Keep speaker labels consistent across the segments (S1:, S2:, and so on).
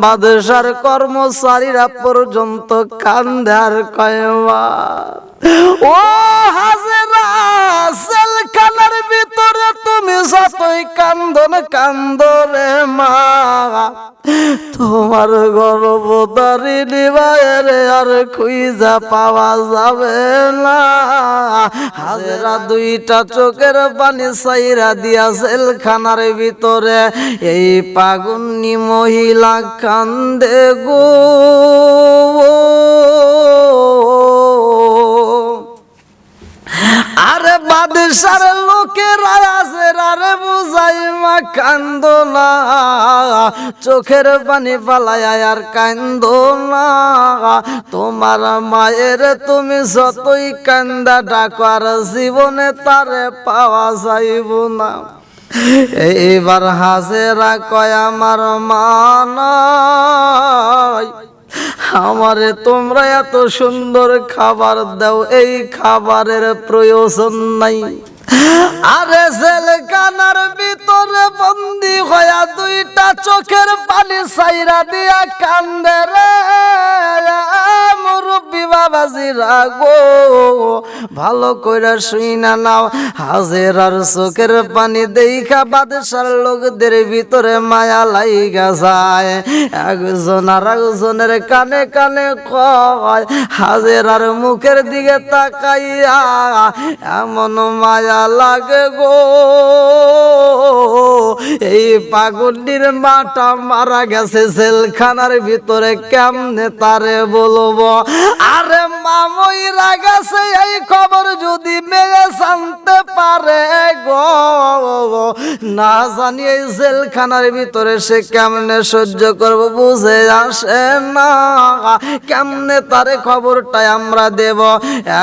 S1: বাদশার কর্মচারীরা পর্যন্ত কান্দার কয়বা ও হাজেরা, সেলখানার ভিতরে তুমি যতই কান্দন, কান্দরে মা। তোমার গর্ভদারি নিবারে আর খুঁজা পাওয়া যাবে না। হাজেরা দুইটা চোখের পানি সাইরা দিয়া জেলখানার ভিতরে এই পাগুন্নি মহিলা কান্দে গো। বাদশার লোকেরা আরে বুঝাই মা কান্দ না। চোখের পানি পালায় আর কান্দ না। তোমার মায়ের তুমি যতই কান্দা ডাকার জীবনে তারে পাওয়া যাইব না। এইবার হাজেরা কয়, আমার মানাই আমারে তোমরা এত সুন্দর খাবার দাও এই খাবারের প্রয়োজন নাই। আরে জেলখানার ভিতরে বন্দি হইয়া দুইটা চোখের পানি সাইরা দিয়া কান্দে রে। মুরব্বী বাবাজি, রাগো, ভালো কইরা শুই না নাও। হাজেরার চোখের পানি দেখা বাদশার লোকদের ভিতরে মায়া লাইগা যায়। একজন আর একজনের কানে কানে কয়, হাজেরার মুখের দিকে তাকাইয়া, এমন মায়া লাগে গো। এই পাগলির মাটা মারা গেছে জেলখানার ভিতরে, কেমনে তারে বলব? আরে মামইরা গেছে, এই খবর যদি মেয়ে জানতে পারে গো। না জানি এই জেলখানার ভিতরে সে কেমনে সহ্য করব, বুঝে আসে না। কেমনে তারে খবরটাই আমরা দেব?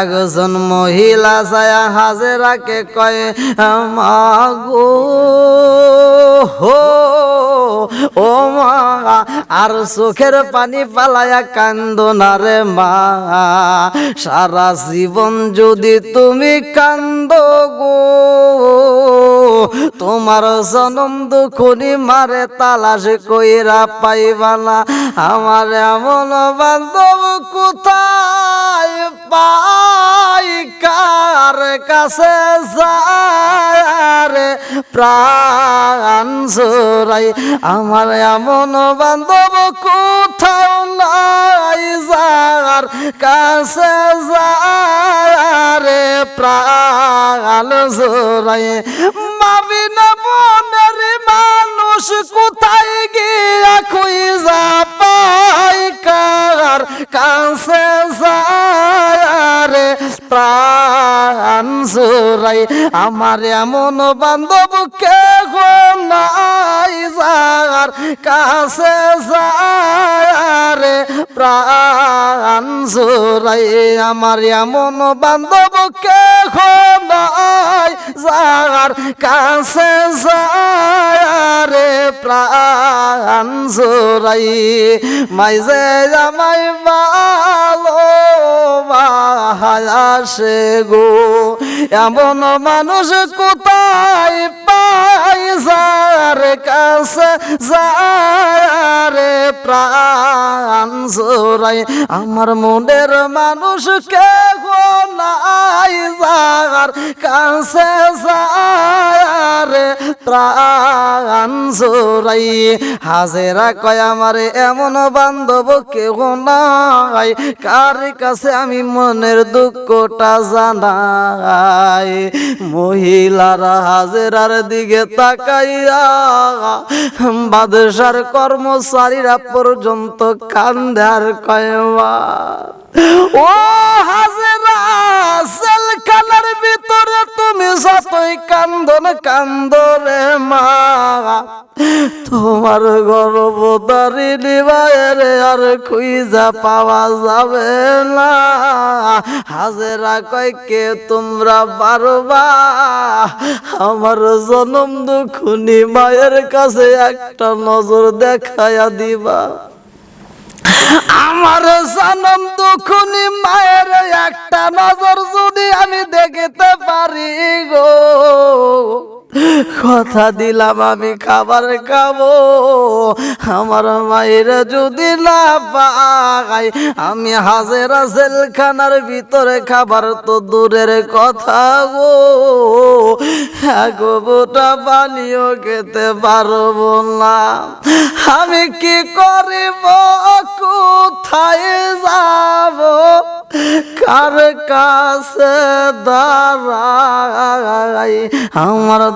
S1: একজন মহিলা ছায়া হাজেরাকে কয় মাগো হো ও মা, আর চোখের পানি পালায়া কান্দনা রে মা। সারা জীবন যদি তুমি কান্দ গো, তোমার জনম দুখুনি মারে তালাশ কইরা পাইবা না। আমার এমন বান্ধব কোথায় পাই কার কাছে যায় প্রাণ জোরাই আমার এমন বান্ধব কোথাও নাই যার কাছে যায় প্রাণ জোরাই মাবি না মনের মানুষ কোথায় গিয়া খুঁজা পাই কার কাছে যায় প্রাণ জোরাই আমার এমন বান্ধব গো নাই যার কাছে যায় প্রাণ জোরাই আমার এমন যার কাছে যায় প্রাণ জোরাই মাইজে আমায় ভালো আসে গো। এমন মানুষ কোথায় প্রাণ জোরাই আমার মনের মানুষকে নাই কাছে প্রাণ জোরাই হাজেরা কয়, আমার এমন বান্ধব কেউ নাই, কার কাছে আমি মনের দুঃখটা জানাই? মহিলারা হাজেরার দিকে তাকাইয়া বাদশার কর্মচারীরা পর্যন্ত কান্দার কয়বা ও হাজেরা সেলখানার ভিতরে তুমি যতই কান্দন, কান্দরে মা। তোমার গর্ভদারি নিবারে আর খুঁজা পাওয়া যাবে না। হাজেরা কয়, কে তোমরা পারবা? আমার জনম দুখুনি মায়ের কাছে একটা নজর দেখায়া দিবা। আমার জনম দুখুনি মায়ের একটা নজর যদি আমি দেখতে পারি গো। কথা দিলাম, আমি খাবার খাব। আমার মায়ের যদি না পাই আমি হাজেরা জেলখানার ভিতরে খাবার তো দূরের কথা গো। বোটা পানিও খেতে পারব না। আমি কি করিব, কোথায় যাব? কার কাছে দাঁড়াই? আমার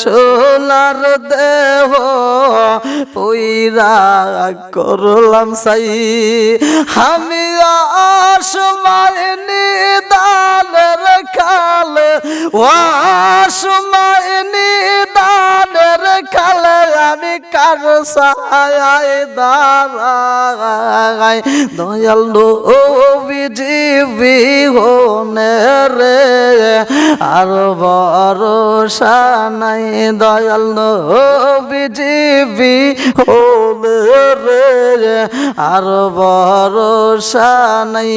S1: সোনার দেহ পুইরা করলাম সাই। আমি আসমায় নিদানের ও আসমায় নিদানের খালে আমি কার সায় দাঁড়াই? দয়াল বিজিবি হে রে, আর ভরসা নাই। দয়াল বিজিবি হে রে আর ভরসা নাই।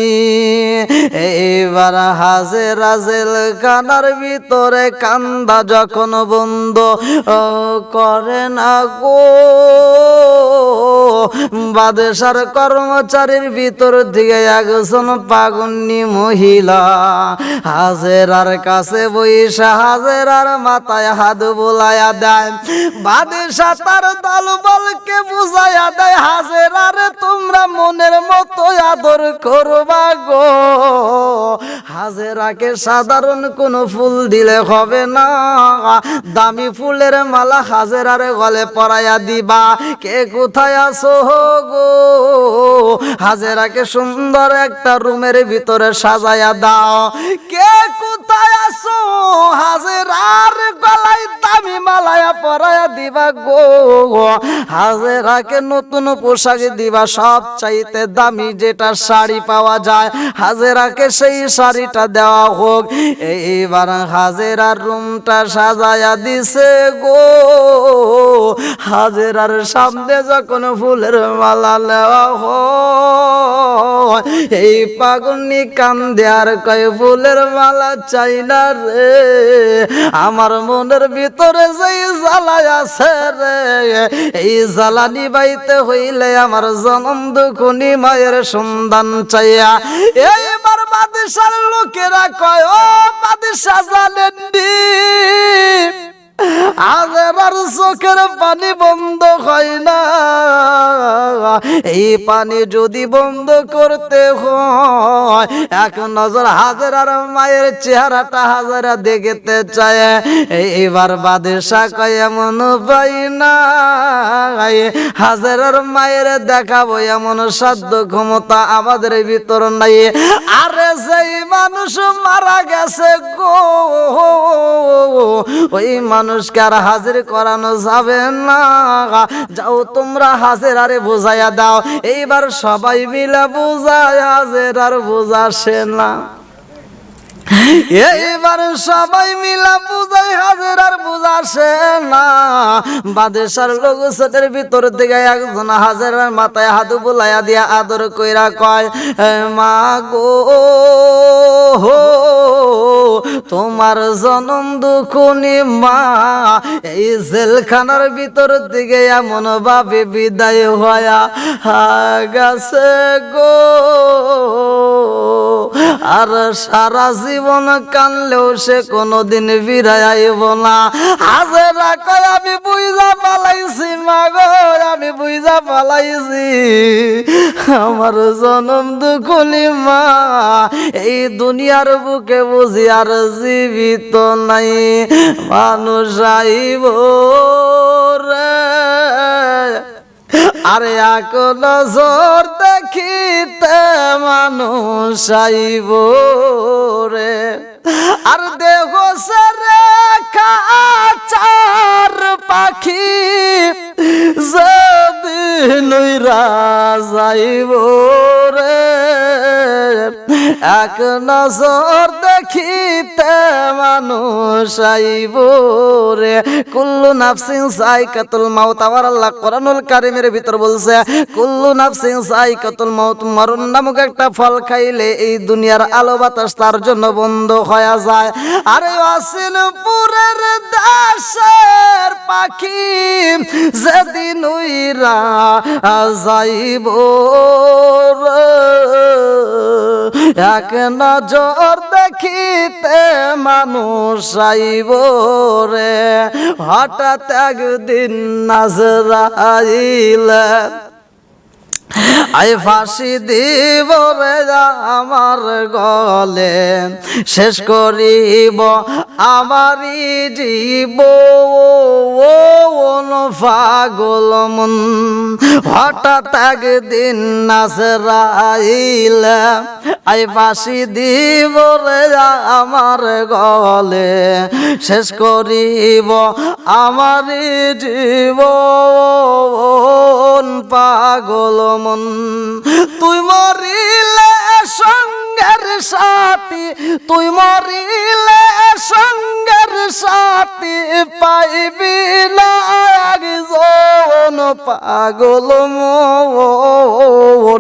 S1: এইবার হাজের রাজেল কানার ভিতরে কান্দা যখন বন্ধ করে না গো। বাদেশার কর্মচারীর ভিতর থেকে একজন পাগুন্নি মহিলা হাজেরার কাছে বইসা, হাজেরার মাথায় হাত বোলায়া দেয়। বাদেশা তার দল বলকে বুঝাইয়া দেয় হাজেরারে, তোমরা মনের মতো আদর করবা গো। হাজেরাকে সাধারণ কোনো ফুল দিলে হবে না। দামি ফুলের মালা হাজেরারে গলে পরাইয়া দিবা। কে কোথায় আসো গো? হাজেরাকে সুন্দর একটা রুমের ভিতরে সাজাইয়া দাও। কে কোথায় গলায় দামি পরাইয়া দিবা গো। হাজেরাকে নতুন পোশাক দিবা, সব চাইতে দামি যেটা শাড়ি পাওয়া যায়। হাজেরাকে সেই শাড়িটা দেওয়া হোক। এইবার হাজেরার রুমটা সাজায়া দিছে গো। হাজেরার সামনে যখন ফুলের মালা নেওয়া হয়, এই পাগুনি কয়, ফুলের মালা চাই না রে। আমার মনের ভিতরে যেই জ্বালায় আছে রে। এই জ্বালা নিবাইতে হইলে আমার জনম দুখুনি মায়ের সন্ধান চাইয়া। এইবার বাদশার লোকেরা কয়, ও বাদিশা আজের চোখের পানি বন্ধ হয় না। এই পানি যদি বন্ধ করতে হয়, এক নজর হাজার মায়ের চেহারাটা হাজারা দেখতে চায়। এইবার বাদেশা কয়, এমন পাই না হাজার মায়ের দেখাবো, এমন সাধ্য ক্ষমতা আমাদের ভিতর নাই। আরে সেই মানুষ মারা গেছে গো, ওই মানুষকে আর হাজির করানো যাবে না। যাও তোমরা হাজির আরে বোঝাইয়া দাও। এইবার সবাই মিলে বোঝায় হাজির আর বুঝাসে না। এইবার সবাই মিলা বুঝাই হাজার আর বুঝাসে না। বাদেশার লোক সেটের ভিতর থেকে একজন হাজারের মাথায় হাত বুলাইয়া দিয়া আদর কইরা কয় মা গো তোমার জনম দুখুনি মা, এই জেলখানার ভিতর দিকে এমন ভাবে বিদায় হয়া গেছে গো। আর সারা জীবন কানলেও সে কোনোদিন ফিরাই আইব না। হাজেরা কয়, আমি বুঝা পালাইছি, মাগো, আমি বুঝা পালাইছি। আমার জনম দুখলি মা, এই দুনিয়ার বুকে বুঝি আর জীবিত নাই। মানুষ আইব রে। আরে আকো নজর দেখিতে মানুষ আইব রে। আর দেহ সরে কাচার পাখি যেদিন যাইব রে, এক নজর দেখিতে মানুষ আইব রে। কুল্লু নাফসিং সাইকাতুল মাউত, আবার আল্লাহ কোরআনুল কারিমের ভিতর বলছে, কুল্লু নাফসিং সাইকাতুল মাউত মরণ নামক একটা ফল খাইলে এই দুনিয়ার আলো বাতাস তার জন্য বন্ধ হয়ে যায়। আরে আসিনপুরের দাসের পাখি যেদিন উইরা যাইব এক নজর দেখিতে মানুষ আইব রে। হঠাৎ একদিন নাজরাইলে আই ফাঁসি দিব রে আমার গলে শেষ করিব আমারই জীব পাগল মন হঠাৎ একদিন নাচরাইল আই ফাঁসি দিব রে আমার গলে শেষ করিব আমারই জীবন পাগল মন তুই মরিলে সঙ্গের সাথী, তুই মরিলে সঙ্গের সাথী পাইবি না একজন পাগল মন।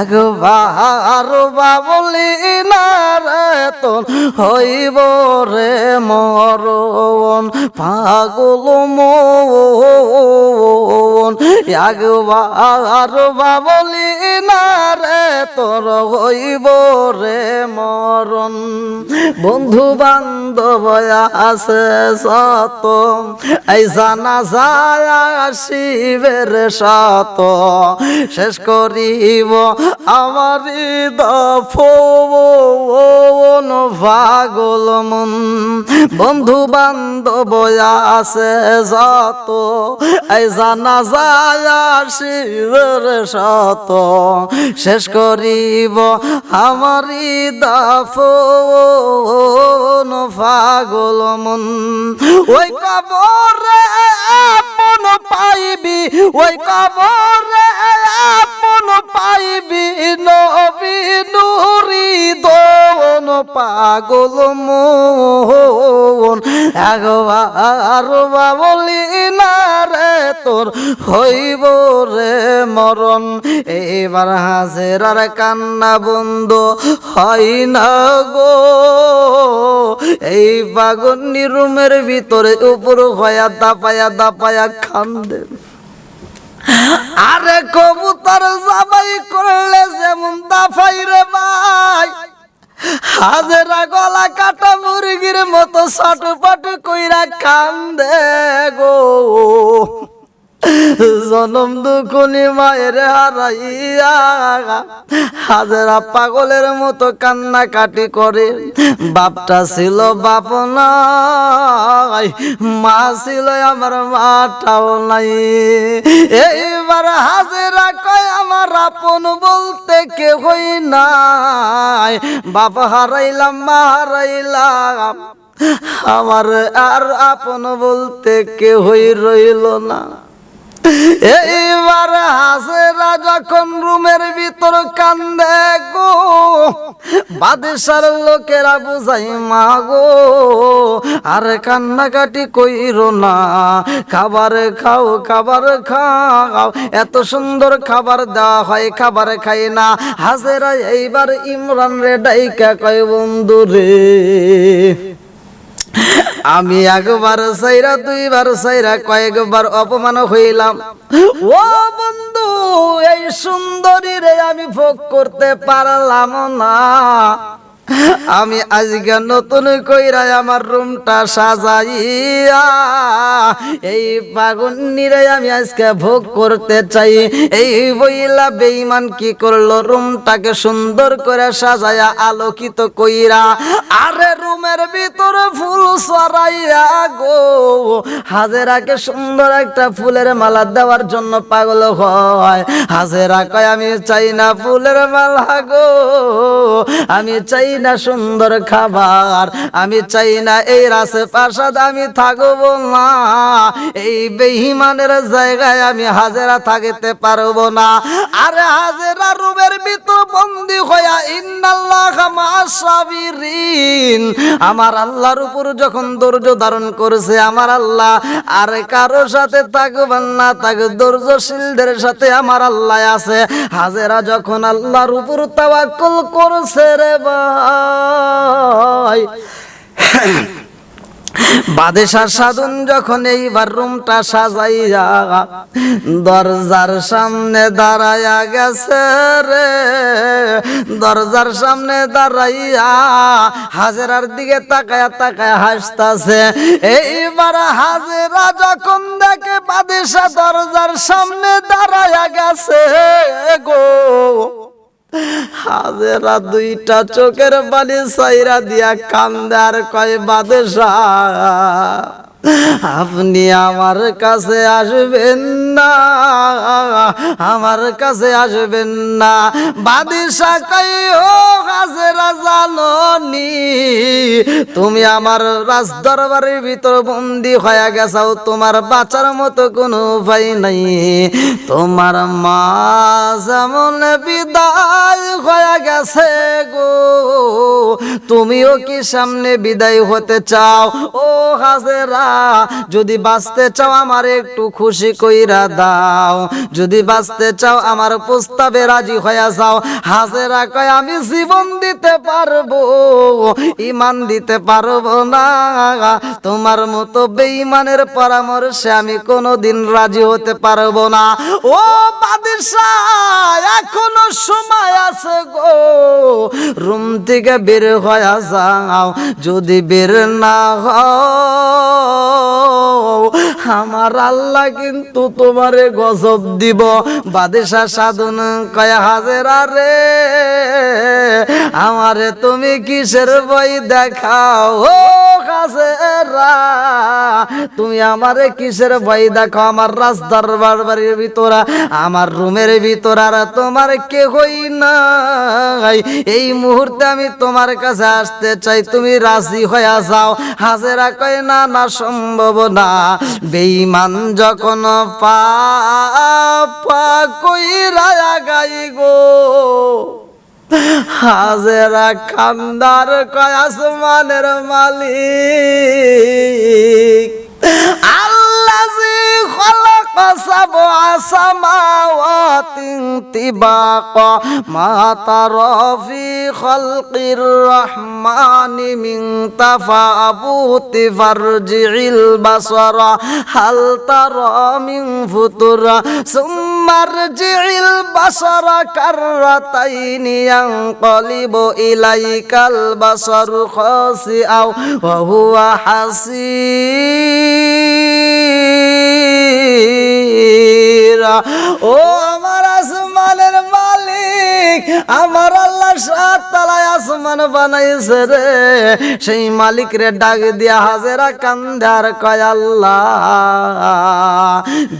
S1: একবার বাবলি না তোর হইব রে মরণ, পাগল মন। একবার বাবলি না রে তোর হইব রে মরণ। বন্ধু বান্ধব আছে সত। এই জানা যায় শিবের সত। শেষ করিব আমার দফন পাগল মন। বন্ধু বান্ধব আছে যত এই জানা যায় শিবের সত। শেষ করিব আমারি দাফন পাগল মন। ওই কবরে আপন পাইবি, ওই কবরে আপন পাইবি নবী নুরি দোন পাগল মোহন একবার বাবলি না তোর হইব রে মরণ। এবার হাজের আর বন্ধ হয় না গো। এই বাগনি রুমের ভিতরে উপর হয়া দাপায়া দাপায়া খান্দে আরে কবুতর জবাই করলে যেমন দাফাই রে ভাই। হাজেরা গলা কাটা মুরগির মতো সাটুপাটু কইরা কান্দে গো। জনম দুকুনি মায়ের হারাইয়া। হাজারা পাগলের মতো কান্না কাটি করে। বাপটা ছিল বাপ নাই, মা ছিল আমার মাটাও নাই। এইবার হাজেরা কয়, আমার আপন বলতে কে হই নাই। বাপ হারাইলাম, মা হারাইলাম। আমার আর আপন বলতে কে কেহই রইল না। এইবার হাসেরা যখন রুমের ভিতর কান্দে গো? বাদেশার লোকেরা বুঝাই, মা গো, আর কান্নাকাটি কইর না। খাবার খাও খাবার খাও। এত সুন্দর খাবার দেওয়া হয়, খাবার খাই না। হাজেরা এইবার ইমরান রে ডাইকা কয় বন্ধু রে আমি একবার সাইরা, দুইবার সাইরা, কয়েকবার অপমান হইলাম। ও বন্ধু, এই সুন্দরী রে আমি ভোগ করতে পারলাম না। আমি আজকে নতুন কইরা আমার রুমটা সাজাইয়া, এই পাগুন্নিরে আমি আজকে ভোগ করতে চাই। এই বইলা বেইমান কি করল? রুমটাকে সুন্দর করে সাজায়া আলোকিত কইরা, আরে রুমের ভিতরে ফুল সরাইয়া গো, হাজেরাকে সুন্দর একটা ফুলের মালা দেওয়ার জন্য পাগল হয়। হাজেরা কয়, আমি চাই না ফুলের মালা গো। আমি চাই না সুন্দর খাবার, আমি চাই না এই রাসে প্রাসাদ আমি থাকব না। এই বেহিমানের জায়গায় আমি হাজেরা থাকিতে পারব না। আরে হাজেরা রুমের ভিতর বন্দি হইয়া, ইন্নাল্লাহ আমার আল্লাহর উপর যখন ধৈর্য ধারণ করেছে, আমার আল্লাহ আর কারও সাথে থাকবেন না, তাকে ধৈর্যশীলদের সাথে আমার আল্লাহ আছে। হাজেরা যখন আল্লাহর উপর তাওয়াক্কুল করছে রে ভাই বাদেশার সাধন যখন এইবার রুমটা সাজাইয়া দরজার সামনে দাঁড়াইয়া গেছে রে। দরজার সামনে দাঁড়াইয়া হাজেরার দিকে তাকায়া তাকায়া হাসতাছে। এইবার হাজেরা যখন দেখে বাদেশা দরজার সামনে দাঁড়াইয়া গেছে গো। হাজেরা দুইটা চোখের বালি সাইরা দিয়া কান্দার কয় বাদেশা আপনি আমার কাছে আসবেন না, আমার কাছে আসবেন না। বাদিশা কই হাজেরা জাননি তুমি আমার রাজ দরবারের ভিতর বন্দি হয়ে গেছাও, তোমার বাঁচার মতো কোনো উপায় নাই। তোমার মা যেমন বিদায় হয়ে গেছে গো, তুমিও কি সামনে বিদায় হতে চাও? ও হাজেরা যদি বাঁচতে চাও আমার একটু খুশি কইরা দাও। যদি বাঁচতে চাও আমার প্রস্তাবে রাজি হয়ে যাও। হাজেরা কয়, আমি জীবন দিতে পারব ইমান দিতে পারব না। তোমার মতো বেঈমানের পরামর্শে আমি কোনোদিন রাজি হতে পারব না। ও বাদশাহ, এখনও সময় আছে গো। রুম থেকে বের হয়ে যাও। যদি বের না হও আমার আল্লাহ কিন্তু তোমারে গজব দিব। বাদেশা সাধন কয়, হাজেরা রে, আমারে তুমি কিসের বই দেখাও? তুমি আমারে কিসের বই দেখো আমার দরবার বাড়ির ভিতরা, আমার রুমের ভিতর, আর তোমার কে হই নাই। এই মুহূর্তে আমি তোমার কাছে আসতে চাই, তুমি রাজি হয়ে যাও। হাজেরা কয়, না না, সম্ভব না। বেঈমান যখন পা কইরা গাই গো হাজেরা কান্দার কয়াসমানের মালিক আল্লাজি খলাক সাবআ সামাওয়াতিন তিবাকা মা তারা ফি খালকির রহমানি মিন তাফাবুতি ফারজিল বাসারা। হাল তারা মিন ফুতুরা। সুম্মা রজিল বাসারা কাররাতাইনি ইয়ানকালিবু ইলাইকাল বাসারু খাসিআ ওয়া হুয়া ও আমার আসমানের মালিক, আমার আল্লাহ সাত তালায় আসমান বানাইছে রে। সেই মালিক রে ডাক দিয়া হাজেরা কান্দার কয় আল্লাহ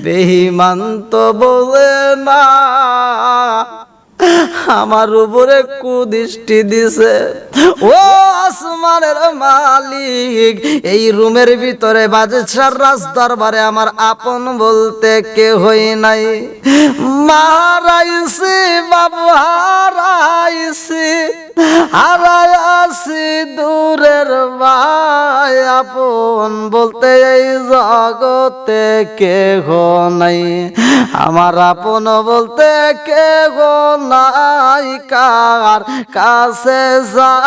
S1: বেহিমান তো বোঝে না। আমার উপরে কুদৃষ্টি দিছে। ও আসমানের মালিক, এই রুমের ভিতরে বাজেছার রাজ দরবারে আমার আপন বলতে কে হই নাই। মারাইছি, বাবু হারাইছি হারাইছি দূরের ভাই, আপন বলতে এই জগতে কে হো নাই। আমার আপন বলতে কে গো নাই, কার কাছে যায়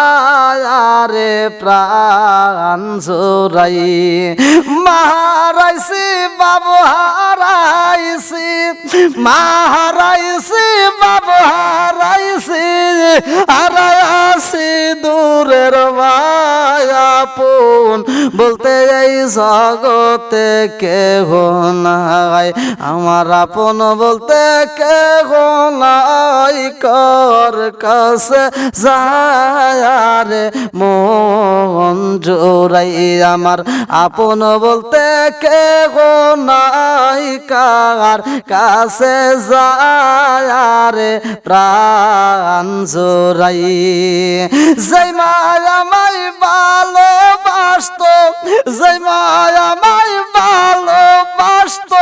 S1: রে প্রাণ জোরাই মারাইছি বাবু হারাইছি মারাইছি বাবু হারাইছি। হারাইছি দূরের মায়াপুন বলতে এই জগতে কে নাই। আমার আপন বলতে কে নাই। কর কাছে যায় মন জোরাই আমার আপন বলতে কে নাই। কার কাছে যায় প্রাণ জোরাই সেই মায়া মাই ভালোবাসত জয় মায়া মাই ভালোবাসত।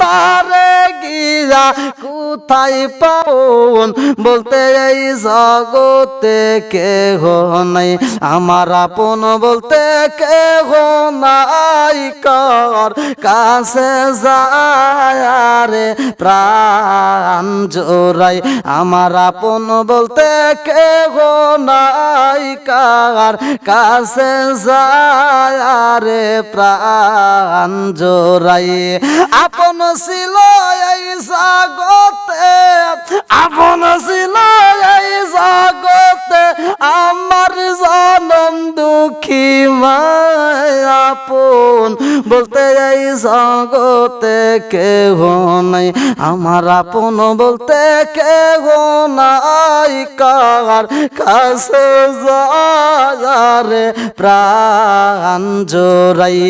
S1: তারে গিয়া কোথায় পাউন বলতে এই জগতে কে হো নাই। আমার আপন বলতে কে হো নাই। কর কাছে যায় রে প্রাণ জোরাই আমার আপন বলতে কে হো নাই। কার কাছে যায় রে প্রাণ জোরাই আপন ছিল এই জগতে আপন ছিল এই জগতে। আমার জনম দুঃখী আপন। বলতে এই জগতে কেহ নাই। আমার আপন বলতে কেহ নাই। কার কাছে যারে প্রাণ জোরাই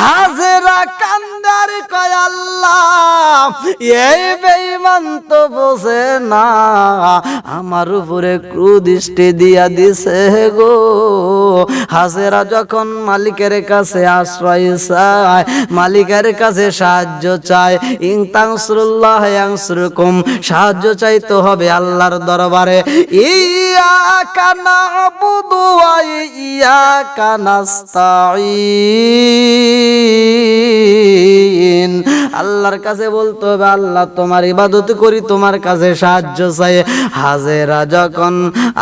S1: হাজরা কান্দার কয়, আল্লাহ, এই বেঈমান তো বোঝে না। আমার উপরে ক্রুদৃষ্টি দিয়া দিছে গো। হাজেরা যখন মালিকের কাছে আশ্রয় চায়, মালিকের কাছে সাহায্য চায়, ইং তাংসুরুল্লাহ ইয়াংসুরকুম সাহায্য চাইতে হবে আল্লাহর দরবারে। ইয়া কানা বুদু ইয়া আল্লাহর কাছে বলতে হবে, আল্লাহ তোমার ইবাদত করি, তোমার কাছে সাহায্য চাই। হাজেরা যখন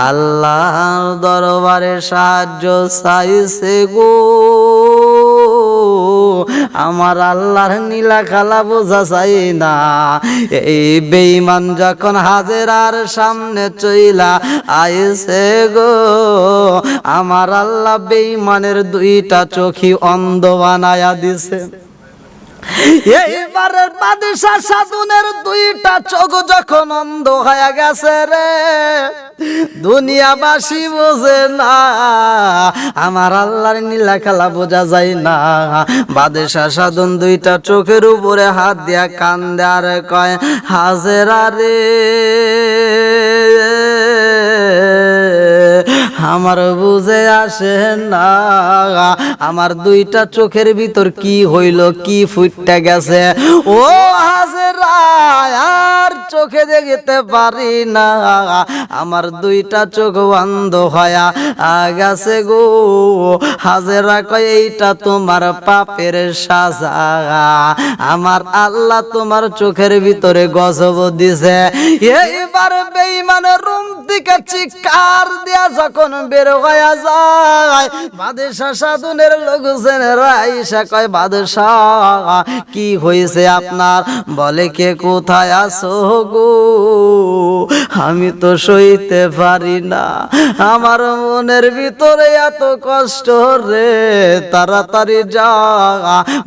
S1: আল্লাহর দরবারে সাহায্য চাইছে গো, আমার আল্লাহর নীলা খালা বোঝা চাই না। এই বেইমান যখন হাজেরার সামনে চইলা আইছে গো, আমার আল্লাহ বেইমানের দুইটা চোখি অন্ধ বানায়া দিছে। এইবারের বাদশা সাধুনের দুইটা চোখ যখন অন্ধ হয়ে গেছে রে, দুনিয়াবাসী বোঝে না, আমার আল্লাহর নীলা খেলা বোঝা যায় না। বাদশা সাধুন দুইটা চোখের উপরে হাত দিয়া কান দেয়ার কয়, হাজেরা রে আমার বুঝে আসে না। আমার দুইটা চোখের ভিতর কি হইল, কি ফুটতে গেছে? ও হাজরা চোখে দেখতে পারি না। আমার দুইটা চোখ বন্ধ হয়া আগাছে গো। হাজেরা কয়, এইটা তোমার পাপের সাজা। আমার আল্লাহ তোমার চোখের ভিতরে গজব দিছে। এইবার বেইমানের রুম থেকে চিৎকার দিয়া যখন বের হয়ে যায়, বাদশাহ সাধুনের লোকজন রাইসা কয়, বাদশাহ, কি হয়েছে আপনার? বলে, কে কোথায় আসো গো, আমি তো সইতে পারি না। আমার মনের ভিতরে এত কষ্ট রে, তাড়াতাড়ি যা।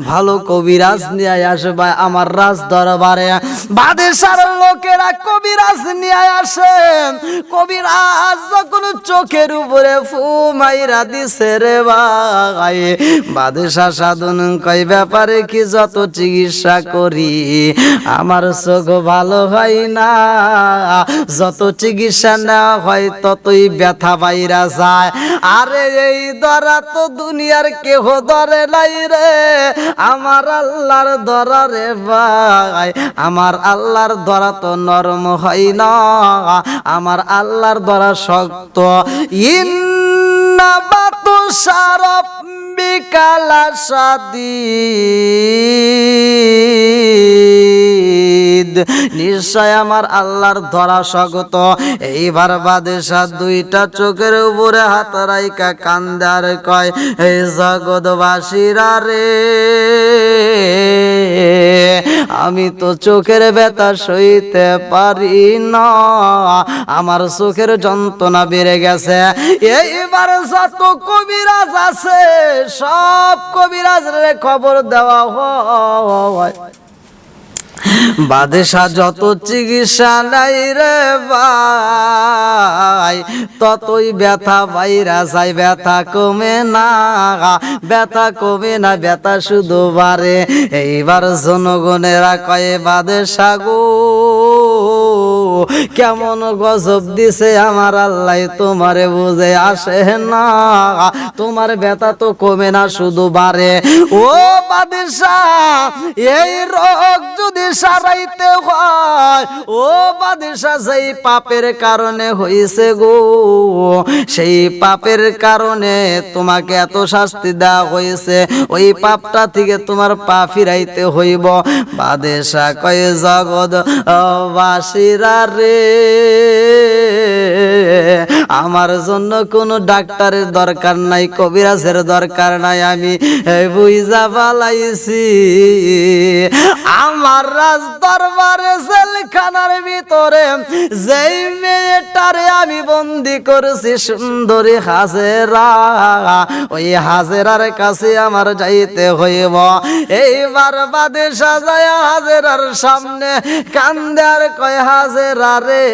S1: ভালো কবিরাজ নিয়ে আসবে আমার রাজ দরবারে বাদেশার লোকেরা কবিরাজ নিয়ে আসেন কবিরাজ যখন চোখের উপরে ফু মাইরা দিছে রে ভাই। বাদেশা সাধন কই ব্যাপারে কি যত চিকিৎসা করি? আমার চোখ ভালো হয় না। যত চিকিৎসা নেওয়া হয়, ততই ব্যথা বাইরা যায়। আরে এই দরা তো দুনিয়ার কেহ ধরে নাই রে। আমার আল্লাহর ধরা রে ভাই, আমার আল্লাহর ধরা তো নরম হয় না। আমার আল্লাহর ধরা শক্ত। ইন্না বাতু সারব বিকালা সাদিদ নিশ্চয় আমার আল্লাহর ধরা স্বগত। এইবার বাদেশা দুইটা চোখের উপরে হাত রাইকা কান্দার কয় এই জগৎবাসীরা রে, আমি তো চোখের ব্যথা সইতে পারি না। আমার চোখের যন্ত্রণা বেড়ে গেছে। এইবার যত কবিরাজ আছে, সব কবিরাজের খবর দেওয়া হয়। বাদেশা যত চিকিৎসা নাই রে ভাই, ততই ব্যথা বাইরা যায় ব্যথা কমে না, ব্যথা কমে না, ব্যথা শুধু বারে এইবার জনগণেরা কয়ে বাদেশা গো কেমন গজব দিছে আমার আল্লাহ তোমারে বুঝে আসে না। তোমার ব্যথা তো কমে না, শুধু বাড়ে। ও বাদেশা এই রোগ যদি সারাইতে হয়, ও বাদেশা যেই পাপের কারণে হয়েছে গো, সেই পাপের কারণে তোমাকে এত শাস্তি দেওয়া হয়েছে ওই পাপটা থেকে তোমার পা ফিরাইতে হইব। বাদেশা কয়ে, জগৎ বাসিরা রে। আমার জন্য কোনো ডাক্তারের দরকার নাই, কবিরাজের দরকার নাই, আমি বুঝা পালাইছি আমার রাজ দরবারে জেলখানার ভিতরে যেই মেয়েটারে আমি বন্দি করেছি, সুন্দরী হাজেরা, ওই হাজেরার কাছে আমার যাইতে হইব। এইবার বাদে সাজায় হাজেরার সামনে কান্দে আর কয়, হাজেরা রে,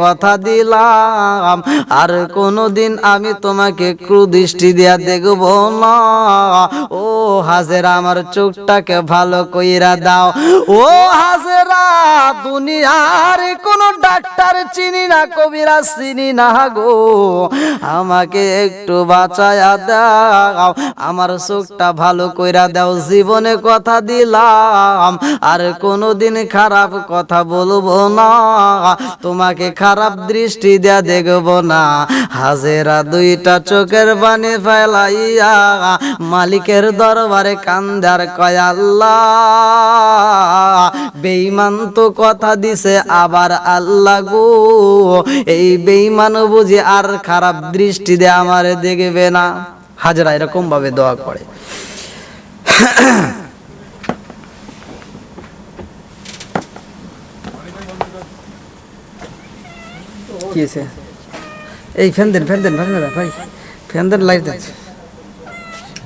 S1: কথা দিলাম আর কোনোদিন আমি তোমাকে ক্রুদৃষ্টি দিয়া দেখব না। ও হাজেরা, আমার চোখটাকে ভালো কইরা দাও। ও হাজেরা, দুনিয়ার কোনো ডাক্তার চিনি না কবিরা চিনি না গো। আমাকে একটু বাঁচায়া দাও। আমার চোখটা ভালো কইরা দাও, জীবনে কথা দিলাম। আর কোনোদিন খারাপ কথা বলব না। তোমাকে খারাপ দৃষ্টি দেয়া দেখব না। হাজেরা দুইটা চোখের পানি ফেলাইয়া মালিকের দরবারে কান্দার কয়, আল্লাহ বেইমান তো কথা দিছে, আবার আল্লাহ গো, এই বেইমান বুঝি আর খারাপ দৃষ্টি দিয়ে আমার দেখবে না। হাজরা এরকম ভাবে দোয়া করে। কি হয়েছে? এই ফ্যান দেন ফ্যান দেন ফ্যান ভাই ফ্যান দেন লাইট দেন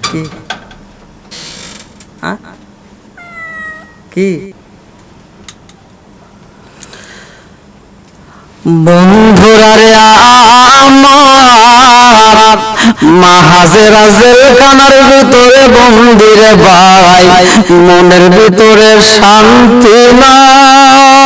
S1: কি কি? বন্ধুরা রে আমার, মাহাজেরা জেলখানার ভিতরে বন্দিরে ভাই, মনের ভিতরে শান্তি নাই।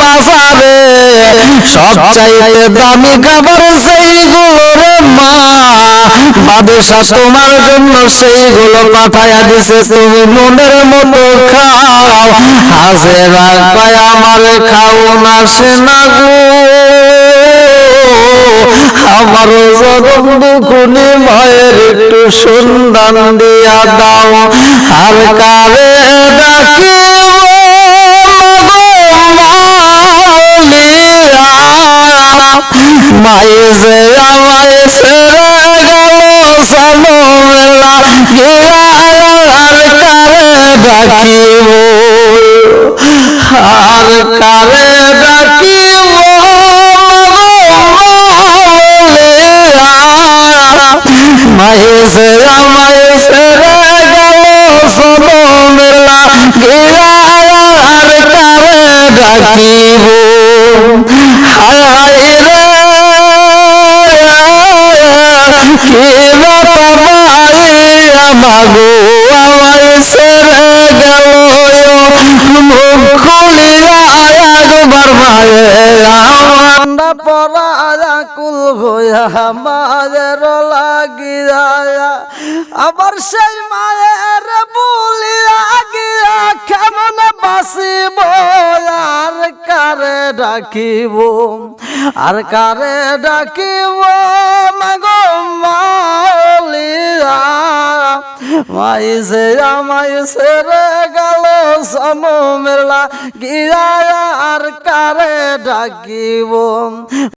S1: বাজারে সব চাইতে দামি খাবার সেইগুলো রে মা। বাদশা তোমার জন্য সেইগুলো পাঠাইয়া দিছে তুমি মনের মতো খাও। কয় আমার খাও না সে না গো। আমার মায়ের একটু সন্ধান দিয়া দাও। আর কারে ডাকি মায়ে যে আমায় ছেড়ে গেল গিয়া আর কারে ডাকিব আর কারে ডাকিব ডাকিব, আর কারে ডাকিব? মাগো মালিয়া মাইসে রে রে সম মেলা গিয়া আর কারে ডাকিব?